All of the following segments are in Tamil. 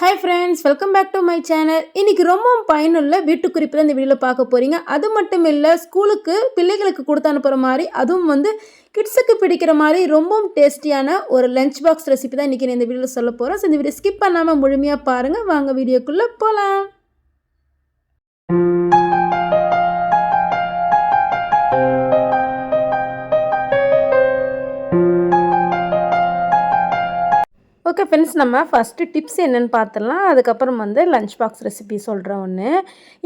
Hi friends welcome back to my channel இன்றைக்கி ரொம்பவும் பயனுள்ள வீட்டு குறிப்பில் இந்த வீடியோவில் பார்க்க போகிறீங்க அது மட்டும் இல்லை ஸ்கூலுக்கு பிள்ளைகளுக்கு கொடுத்து அனுப்புகிற மாதிரி அதுவும் வந்து கிட்ஸுக்கு பிடிக்கிற மாதிரி ரொம்பவும் டேஸ்டியான ஒரு லஞ்ச் பாக்ஸ் ரெசிபி தான் இன்றைக்கி இந்த வீடியோவில் சொல்ல போகிறோம் ஸோ இந்த வீடியோ ஸ்கிப் பண்ணாமல் முழுமையாக பாருங்கள் வாங்க வீடியோக்குள்ளே போகலாம் ஓகே ஃப்ரெண்ட்ஸ் நம்ம ஃபஸ்ட்டு டிப்ஸ் என்னென்னு பார்த்துடலாம். அதுக்கப்புறம் வந்து லஞ்ச் பாக்ஸ் ரெசிபி சொல்கிறேன் ஒன்று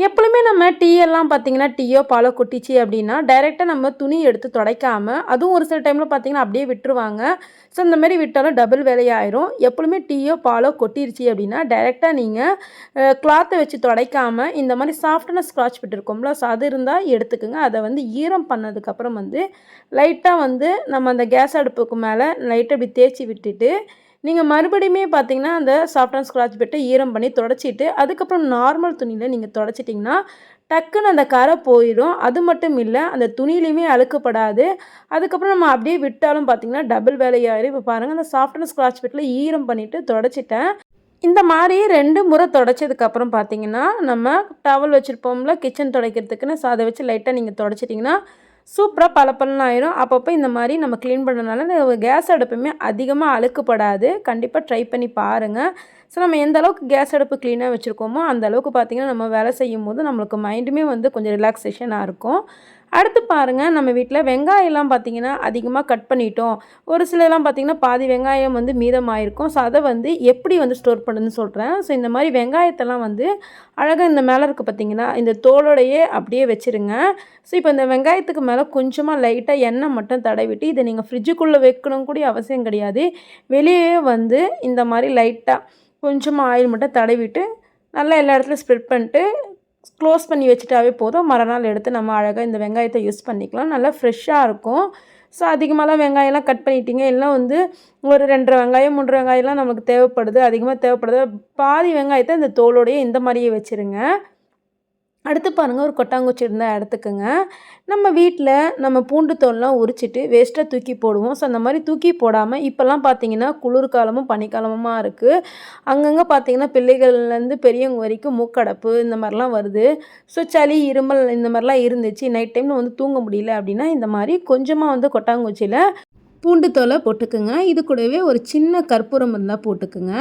எப்பொழுதுமே நம்ம டீ எல்லாம் பார்த்தீங்கன்னா டீயோ பாலோ கொட்டிச்சு அப்படின்னா டைரெக்டாக நம்ம துணி எடுத்து துடைக்காமல் அதுவும் ஒரு சில டைமில் பார்த்தீங்கன்னா அப்படியே விட்டுருவாங்க. ஸோ இந்த மாதிரி விட்டாலும் டபுள் வேலையாயிரும். எப்பொழுதுமே டீயோ பாலோ கொட்டிருச்சு அப்படின்னா டைரெக்டாக நீங்கள் கிளாத்தை வச்சு துடைக்காமல் இந்த மாதிரி சாஃப்டான ஸ்க்ராட்ச் விட்டுருக்கோம்ல ஸோ அது இருந்தால் எடுத்துக்கோங்க. அதை வந்து ஈரம் பண்ணதுக்கப்புறம் வந்து லைட்டாக வந்து நம்ம அந்த கேஸ் அடுப்புக்கு மேலே லைட்டாக இப்படி தேய்ச்சி விட்டுட்டு நீங்கள் மறுபடியுமே பார்த்தீங்கன்னா அந்த சாஃப்ட் அண்ட் ஸ்க்ராட்ச் பெட்டை ஈரம் பண்ணி தொடச்சிட்டு அதுக்கப்புறம் நார்மல் துணியில் நீங்கள் தொடச்சிட்டிங்கன்னா டக்குன்னு அந்த கரை போயிடும். அது மட்டும் இல்லை அந்த துணியிலையுமே அழுக்கப்படாது. அதுக்கப்புறம் நம்ம அப்படியே விட்டாலும் பார்த்தீங்கன்னா டபுள் வேலையாயிரும். இப்போ பாருங்கள் அந்த சாஃப்ட் அண்ட் ஸ்க்ராட்ச் பெட்டில் ஈரம் பண்ணிவிட்டு தொடச்சிட்டேன். இந்த மாதிரி ரெண்டு முறை தொடச்சதுக்கப்புறம் பார்த்தீங்கன்னா நம்ம டவல் வச்சுருப்போம்ல கிச்சன் துடைக்கிறதுக்குன்னு அதை வச்சு லைட்டாக நீங்கள் தொடச்சிட்டிங்கன்னா சூப்பராக பளபளன்னு ஆயிரும். அப்பப்போ இந்த மாதிரி நம்ம க்ளீன் பண்ணுறதுனால கேஸ் அடுப்புமே அதிகமாக அழுக்குப்படாது. கண்டிப்பாக ட்ரை பண்ணி பாருங்கள் ஸோ நம்ம எந்த அளவுக்கு கேஸ் அடுப்பு க்ளீனாக வச்சுருக்கோமோ அந்த அளவுக்கு பார்த்திங்கன்னா நம்ம வேலை செய்யும் போது நம்மளுக்கு மைண்டுமே வந்து கொஞ்சம் ரிலாக்ஸேஷனாக இருக்கும். அடுத்து பாருங்கள் நம்ம வீட்டில் வெங்காயம்லாம் பார்த்திங்கன்னா அதிகமாக கட் பண்ணிட்டோம். ஒரு சிலலாம் பார்த்திங்கன்னா பாதி வெங்காயம் வந்து மீதமாயிருக்கும். ஸோ அதை வந்து எப்படி வந்து ஸ்டோர் பண்ணுன்னு சொல்கிறேன் ஸோ இந்த மாதிரி வெங்காயத்தெல்லாம் வந்து அழகாக இந்த மேலே இருக்குது பார்த்திங்கன்னா இந்த தோலோடையே அப்படியே வச்சுருங்க. ஸோ இப்போ இந்த வெங்காயத்துக்கு மேலே கொஞ்சமாக லைட்டாக எண்ணெய் மட்டும் தடவிட்டு இதை நீங்கள் ஃப்ரிட்ஜுக்குள்ளே வைக்கணும் கூட அவசியம் கிடையாது. வெளியே வந்து இந்த மாதிரி லைட்டாக கொஞ்சமாக ஆயில் மட்டும் தடவிட்டு நல்லா எல்லா இடத்துலையும் ஸ்ப்ரெட் பண்ணிட்டு க்ளோஸ் பண்ணி வச்சுட்டாவே போதும். மறுநாள் எடுத்து நம்ம அழகாக இந்த வெங்காயத்தை யூஸ் பண்ணிக்கலாம். நல்லா ஃப்ரெஷ்ஷாக இருக்கும். ஸோ அதிகமாகலாம் வெங்காயம்லாம் கட் பண்ணிட்டீங்க. எல்லாம் வந்து ஒரு ரெண்டரை வெங்காயம் மூன்று வெங்காயம்லாம் நமக்கு தேவைப்படுது. அதிகமாக தேவைப்படுது. பாதி வெங்காயத்தை இந்த தோலோடையே இந்த மாதிரியே வச்சுருங்க. அடுத்து பாருங்கள் ஒரு கொட்டாங்குச்சி இருந்தால் எடுத்துக்கோங்க. நம்ம வீட்டில் நம்ம பூண்டு தோல்லாம் உரிச்சிட்டு வேஸ்ட்டாக தூக்கி போடுவோம். ஸோ அந்த மாதிரி தூக்கி போடாமல் இப்போல்லாம் பார்த்தீங்கன்னா குளிர்காலமும் பனிக்காலமுமாக இருக்குது அங்கங்கே பார்த்தீங்கன்னா பிள்ளைகள்லேருந்து பெரியவங்க வரைக்கும் மூக்கடப்பு இந்த மாதிரிலாம் வருது. ஸோ சளி இருமல் இந்த மாதிரிலாம் இருந்துச்சு. நைட் டைமில் வந்து தூங்க முடியல அப்படின்னா இந்த மாதிரி கொஞ்சமாக வந்து கொட்டாங்குச்சியில் பூண்டு தோலை போட்டுக்குங்க. இது கூடவே ஒரு சின்ன கற்பூரம் இருந்தால் போட்டுக்குங்க.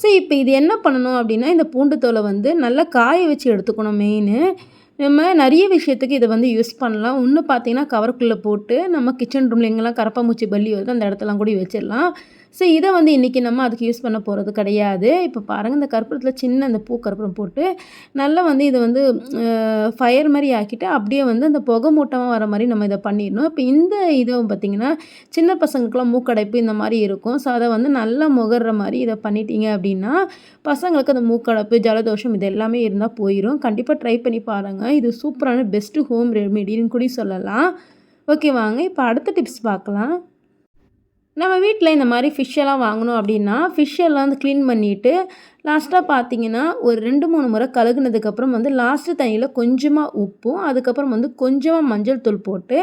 ஸோ இப்போ இது என்ன பண்ணணும் அப்படின்னா இந்த பூண்டு தோலை வந்து நல்லா காய வச்சு எடுத்துக்கணும் மெயின் நம்ம நிறைய விஷயத்துக்கு இதை வந்து யூஸ் பண்ணலாம். ஒன்று பார்த்தீங்கன்னா கவருக்குள்ளே போட்டு நம்ம கிச்சன் ரூமில் எங்கெல்லாம் கரப்பாம்பூச்சி பள்ளி வருது அந்த இடத்தெல்லாம் கூட வச்சிடலாம். ஸோ இதை வந்து இன்றைக்கி நம்ம அதுக்கு யூஸ் பண்ண போகிறது கிடையாது. இப்போ பாருங்கள் இந்த கற்பூரத்தில் சின்ன அந்த பூ கற்பூரம் போட்டு நல்லா வந்து இதை வந்து ஃபயர் மாதிரி ஆக்கிட்டு அப்படியே வந்து அந்த புகை மூட்டமாக வர மாதிரி நம்ம இதை பண்ணிடணும். இப்போ இந்த இதை பார்த்திங்கன்னா சின்ன பசங்களுக்குலாம் மூக்கடைப்பு இந்த மாதிரி இருக்கும். ஸோ அதை வந்து நல்லா முகர்ற மாதிரி இதை பண்ணிட்டீங்க அப்படின்னா பசங்களுக்கு அந்த மூக்கடைப்பு ஜலதோஷம் இது எல்லாமே இருந்தால் போயிடும் கண்டிப்பாக ட்ரை பண்ணி பாருங்கள் இது சூப்பரான பெஸ்ட்டு ஹோம் ரெமெடின்னு கூட சொல்லலாம். ஓகே வாங்க இப்போ அடுத்த டிப்ஸ் பார்க்கலாம். நம்ம வீட்டில் இந்த மாதிரி ஃபிஷ்ஷெல்லாம் வாங்கணும் அப்படின்னா ஃபிஷ்ஷெல்லாம் வந்து க்ளீன் பண்ணிவிட்டு லாஸ்ட்டாக பார்த்தீங்கன்னா ஒரு ரெண்டு மூணு முறை கழுகுனதுக்கப்புறம் வந்து லாஸ்ட்டு தண்ணியில் கொஞ்சமாக உப்பும் அதுக்கப்புறம் வந்து கொஞ்சமாக மஞ்சள் தூள் போட்டு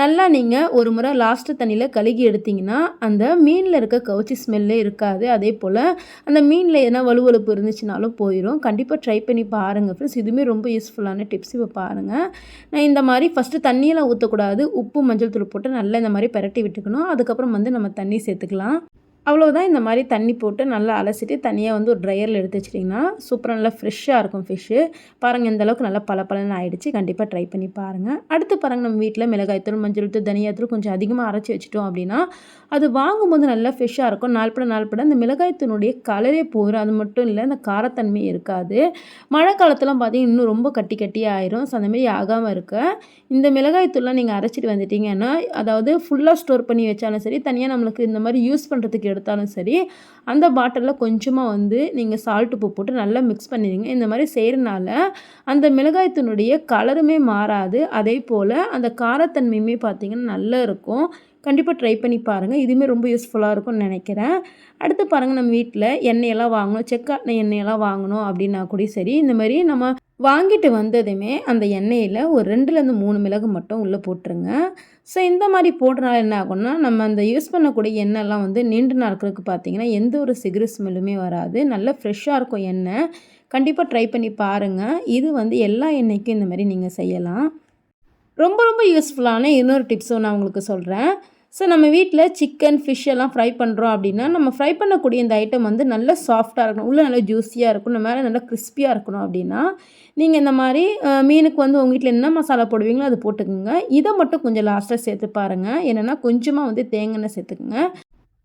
நல்லா நீங்கள் ஒரு முறை லாஸ்ட்டு தண்ணியில் கழுகி எடுத்திங்கன்னா அந்த மீனில் இருக்க கவுச்சி ஸ்மெல்லே இருக்காது. அதே போல் அந்த மீனில் எதனா வலுவலுப்பு இருந்துச்சுனாலும் போயிடும் கண்டிப்பாக ட்ரை பண்ணி பாருங்கள் ஃப்ரெண்ட்ஸ் இதுவுமே ரொம்ப யூஸ்ஃபுல்லான டிப்ஸ் இப்போ பாருங்கள் நான் இந்த மாதிரி ஃபஸ்ட்டு தண்ணியெல்லாம் ஊற்றக்கூடாது உப்பு மஞ்சள் தூள் போட்டு நல்லா இந்த மாதிரி பரட்டி விட்டுக்கணும். அதுக்கப்புறம் வந்து நம்ம தண்ணி சேர்த்துக்கலாம். அவ்வளோதான் இந்த மாதிரி தண்ணி போட்டு நல்லா அலசிட்டு தனியாக வந்து ஒரு ட்ரையரில் எடுத்து வச்சிட்டிங்கன்னா சூப்பராக நல்லா ஃப்ரெஷ்ஷாக இருக்கும் ஃபிஷ்ஷு பாருங்கள் இந்த அளவுக்கு நல்லா பல பலன்னு ஆகிடுச்சு கண்டிப்பாக ட்ரை பண்ணி பாருங்கள் அடுத்து பாருங்கள் நம்ம வீட்டில் மிளகாய்த்தூள் மஞ்சள் தூள் தனியாத்தூள் கொஞ்சம் அதிகமாக அரைச்சி வச்சிட்டோம் அப்படின்னா அது வாங்கும்போது நல்லா ஃப்ரெஷ்ஷாக இருக்கும். நாள்பட நாள்பட அந்த மிளகாய்த்தூனுடைய கலரே போயிடும் அது மட்டும் இல்லை அந்த காரத்தன்மை இருக்காது. மழை காலத்துலாம் பார்த்தீங்கன்னா இன்னும் ரொம்ப கட்டி கட்டியாக ஆயிரும். ஸோ அந்தமாரி ஆகாமல் இருக்க இந்த மிளகாய்த்தூள்லாம் நீங்கள் அரைச்சிட்டு வந்துட்டீங்கன்னா அதாவது ஃபுல்லாக ஸ்டோர் பண்ணி வச்சாலும் சரி தனியாக நம்மளுக்கு இந்த மாதிரி யூஸ் பண்ணுறதுக்கு எடுத்தாலும் சரி அந்த பாட்டிலில் கொஞ்சமாக வந்து நீங்கள் சால்ட் உப்பு போட்டு நல்லா மிக்ஸ் பண்ணிடுங்க இந்த மாதிரி செய்கிறனால அந்த மிளகாய்த்தூனுடைய கலருமே மாறாது. அதே போல் அந்த காரத்தன்மையுமே பார்த்திங்கன்னா நல்லா இருக்கும். கண்டிப்பாக ட்ரை பண்ணி பாருங்கள் இதுவுமே ரொம்ப யூஸ்ஃபுல்லாக இருக்கும்னு நினைக்கிறேன். அடுத்து பாருங்கள் நம்ம வீட்டில் எண்ணெயெல்லாம் வாங்கணும். செக்காட்டின எண்ணெயெல்லாம் வாங்கணும் அப்படின்னா கூட சரி இந்த மாதிரி நம்ம வாங்கிட்டு வந்ததுமே அந்த எண்ணெயில் ஒரு ரெண்டுலேருந்து மூணு மிளகு மட்டும் உள்ளே போட்டுருங்க. ஸோ இந்த மாதிரி போடுறனால என்ன ஆகும்னா நம்ம அந்த யூஸ் பண்ணக்கூடிய எண்ணெய்லாம் வந்து நீண்ட நாட்களுக்கு பார்த்தீங்கன்னா எந்த ஒரு சிகரு ஸ்மெல்லுமே வராது. நல்ல ஃப்ரெஷ்ஷாக இருக்கும் எண்ணெய். கண்டிப்பாக ட்ரை பண்ணி பாருங்கள் இது வந்து எல்லா எண்ணெய்க்கும் இந்த மாதிரி நீங்கள் செய்யலாம். ரொம்ப ரொம்ப யூஸ்ஃபுல்லான இன்னொரு டிப்ஸும் நான் உங்களுக்கு சொல்கிறேன் ஸோ நம்ம வீட்டில் சிக்கன் ஃபிஷ் எல்லாம் ஃப்ரை பண்ணுறோம் அப்படின்னா நம்ம ஃப்ரை பண்ணக்கூடிய இந்த ஐட்டம் வந்து நல்ல சாஃப்டாக இருக்கணும். உள்ளே நல்லா ஜூஸியாக இருக்கணும். மேலே நல்லா கிறிஸ்பியாக இருக்கணும் அப்படின்னா நீங்கள் இந்த மாதிரி மீனுக்கு வந்து உங்கள் வீட்டில் என்ன மசாலா போடுவீங்களோ அது போட்டுக்கோங்க. இதை மட்டும் கொஞ்சம் லாஸ்ட்டாக சேர்த்து பாருங்கள் என்னென்னா கொஞ்சமாக வந்து தேங்காய் எண்ணெய் சேர்த்துக்குங்க.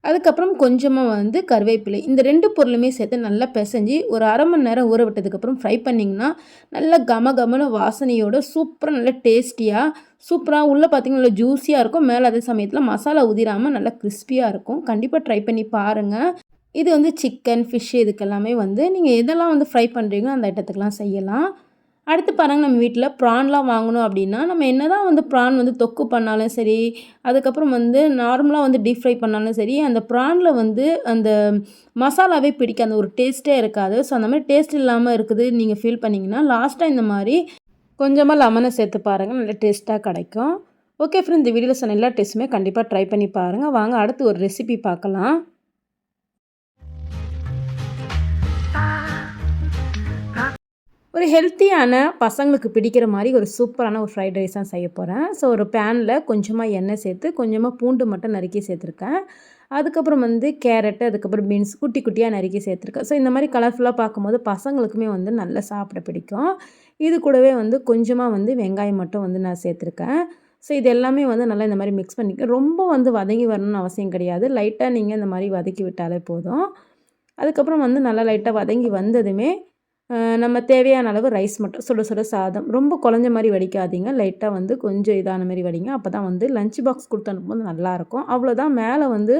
அதுக்கப்புறம் கொஞ்சமாக வந்து கருவேப்பிலை. இந்த ரெண்டு பொருளுமே சேர்த்து நல்லா பிசைஞ்சு ஒரு அரை மணி நேரம் ஊற விட்டதுக்கப்புறம் ஃப்ரை பண்ணிங்கன்னா நல்லா கம கமன வாசனையோட சூப்பராக நல்ல டேஸ்டியாக சூப்பராக உள்ளே பார்த்தீங்கன்னா நல்லா ஜூஸியாக இருக்கும். மேலே அதே சமயத்தில் மசாலா உதிராமல் நல்லா கிறிஸ்பியாக இருக்கும். கண்டிப்பாக ட்ரை பண்ணி பாருங்கள் இது வந்து சிக்கன் ஃபிஷ் இதுக்கெல்லாமே வந்து நீங்கள் எதெல்லாம் வந்து ஃப்ரை பண்ணுறீங்களோ அந்த ஐட்டத்துக்கெலாம் செய்யலாம். அடுத்து பாருங்க நம்ம வீட்டில் ப்ரான்லாம் வாங்கணும் அப்படின்னா நம்ம என்ன தான் வந்து ப்ரான் வந்து தொக்கு பண்ணாலும் சரி அதுக்கப்புறம் வந்து நார்மலாக வந்து டீப் ஃப்ரை பண்ணாலும் சரி அந்த ப்ரானில் வந்து அந்த மசாலாவே பிடிக்கும் அந்த ஒரு டேஸ்ட்டே இருக்காது. ஸோ அந்த மாதிரி டேஸ்ட் இல்லாமல் இருக்குது நீங்கள் ஃபீல் பண்ணிங்கன்னா லாஸ்ட்டாக இந்த மாதிரி கொஞ்சமாக லெமனை சேர்த்து பாருங்கள் நல்ல டேஸ்ட்டாக கிடைக்கும். ஓகே ஃப்ரெண்ட் இந்த வீடியோவில் சொன்ன எல்லா டேஸ்ட்டுமே கண்டிப்பாக ட்ரை பண்ணி பாருங்கள் வாங்க அடுத்து ஒரு ரெசிபி பார்க்கலாம். ஒரு ஹெல்த்தியான பசங்களுக்கு பிடிக்கிற மாதிரி ஒரு சூப்பரான ஒரு ஃப்ரைட் ரைஸ் தான் செய்ய போகிறேன் ஸோ ஒரு பேனில் கொஞ்சமாக எண்ணெய் சேர்த்து கொஞ்சமாக பூண்டு மட்டும் நறுக்கி சேர்த்துருக்கேன். அதுக்கப்புறம் வந்து கேரட்டு அதுக்கப்புறம் பீன்ஸ் குட்டி குட்டியாக நறுக்கி சேர்த்துருக்கேன். ஸோ இந்த மாதிரி கலர்ஃபுல்லாக பார்க்கும்போது பசங்களுக்குமே வந்து நல்லா சாப்பிட பிடிக்கும். இது கூடவே வந்து கொஞ்சமாக வந்து வெங்காயம் மட்டும் வந்து நான் சேர்த்துருக்கேன். ஸோ இது எல்லாமே வந்து நல்லா இந்த மாதிரி மிக்ஸ் பண்ணிக்க ரொம்ப வந்து வதங்கி வரணும்னு அவசியம் கிடையாது. லைட்டாக நீங்கள் இந்த மாதிரி வதக்கி விட்டாலே போதும். அதுக்கப்புறம் வந்து நல்லா லைட்டாக வதங்கி வந்ததுமே நம்ம தேவையான அளவு ரைஸ் மட்டும் சுட சுட சாதம். ரொம்ப குழஞ்ச மாதிரி வடிக்காதீங்க. லைட்டாக வந்து கொஞ்சம் இதான மாதிரி வடிங்க. அப்போ தான் வந்து லஞ்ச் பாக்ஸ் கொடுத்து அனுப்பும்போது நல்லாயிருக்கும். அவ்வளோதான் மேலே வந்து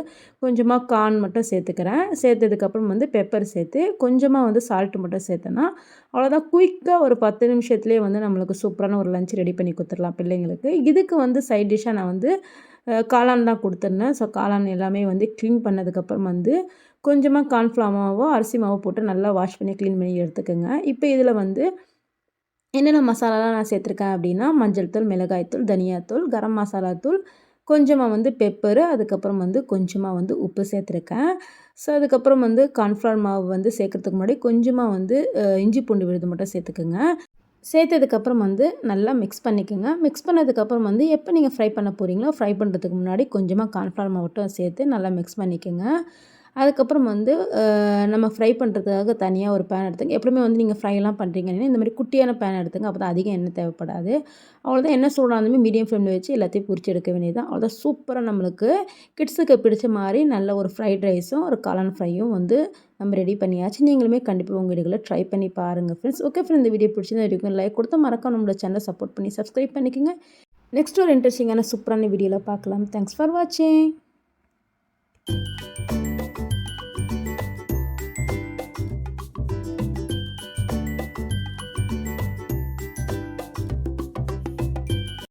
கொஞ்சமாக கார்ன் மட்டும் சேர்த்துக்கிறேன். சேர்த்ததுக்கப்புறம் வந்து பெப்பர் சேர்த்து கொஞ்சமாக வந்து சால்ட் மட்டும் சேர்த்தேன்னா அவ்வளோதான் குயிக்காக ஒரு பத்து நிமிஷத்துலேயே வந்து நம்மளுக்கு சூப்பரான ஒரு லஞ்ச் ரெடி பண்ணி கொடுத்துடலாம் பிள்ளைங்களுக்கு. இதுக்கு வந்து சைட் டிஷ்ஷாக நான் வந்து காளான் தான் கொடுத்துருந்தேன் ஸோ காளான் எல்லாமே வந்து க்ளீன் பண்ணதுக்கப்புறம் வந்து கொஞ்சமாக கார்ன்ஃப்ளவர் மாவோ அரிசி மாவோ போட்டு நல்லா வாஷ் பண்ணி க்ளீன் பண்ணி எடுத்துக்கோங்க. இப்போ இதில் வந்து என்னென்ன மசாலாலாம் நான் சேர்த்துருக்கேன் அப்படின்னா மஞ்சள் தூள் மிளகாய்த்தூள் தனியாத்தூள் கரம் மசாலா தூள் கொஞ்சமாக வந்து பெப்பரு அதுக்கப்புறம் வந்து கொஞ்சமாக வந்து உப்பு சேர்த்துருக்கேன். ஸோ அதுக்கப்புறம் வந்து கார்ன்ஃப்ளவர் மாவு வந்து சேர்க்குறதுக்கு முன்னாடி கொஞ்சமாக வந்து இஞ்சி பூண்டு விழுது மட்டும் சேர்த்துக்குங்க. சேர்த்ததுக்கப்புறம் வந்து நல்லா மிக்ஸ் பண்ணிக்கோங்க. மிக்ஸ் பண்ணதுக்கப்புறம் வந்து எப்போ நீங்கள் ஃப்ரை பண்ண போகிறீங்களோ ஃப்ரை பண்ணுறதுக்கு முன்னாடி கொஞ்சமாக கார்ன்ஃப்ளவர் மாவட்டம் மட்டும் சேர்த்து நல்லா மிக்ஸ் பண்ணிக்கோங்க. அதுக்கப்புறம் வந்து நம்ம ஃப்ரை பண்ணுறதுக்காக தனியாக ஒரு பேன் எடுத்துங்க. எப்பவுமே வந்து நீங்கள் ஃப்ரைலாம் பண்ணுறீங்கன்னா இந்த மாதிரி குட்டியான பேன் எடுத்துங்க. அப்போ தான் அதிகம் எண்ணெய் தேவைப்படாது. அவ்வளோதான் எண்ணெய் சூடானதுமே மீடியம் ஃப்ளேமில் வச்சு எல்லாத்தையும் பொரிச்சு எடுக்க வேண்டியது தான். அவ்வளோதான் சூப்பராக நம்மளுக்கு கிட்ஸுக்கு பிடிச்ச மாதிரி நல்ல ஒரு ஃப்ரைட் ரைஸும் ஒரு காளான் ஃப்ரையும் வந்து நம்ம ரெடி பண்ணியாச்சு. நீங்களுமே கண்டிப்பாக உங்கள் வீடுகளில் ட்ரை பண்ணி பாருங்கள் ஃப்ரெண்ட்ஸ் ஓகே ஃப்ரெண்ட் இந்த வீடியோ பிடிச்சிருந்தா இருக்கும் லைக் கொடுத்து மறக்காம நம்மளோட சேனலை சப்போர்ட் பண்ணி சப்ஸ்கிரைப் பண்ணிக்கோங்க. நெக்ஸ்ட் ஒரு இன்ட்ரெஸ்டிங்கான சூப்பரான வீடியோவில் பார்க்கலாம். தேங்க்ஸ் ஃபார் வாட்சிங்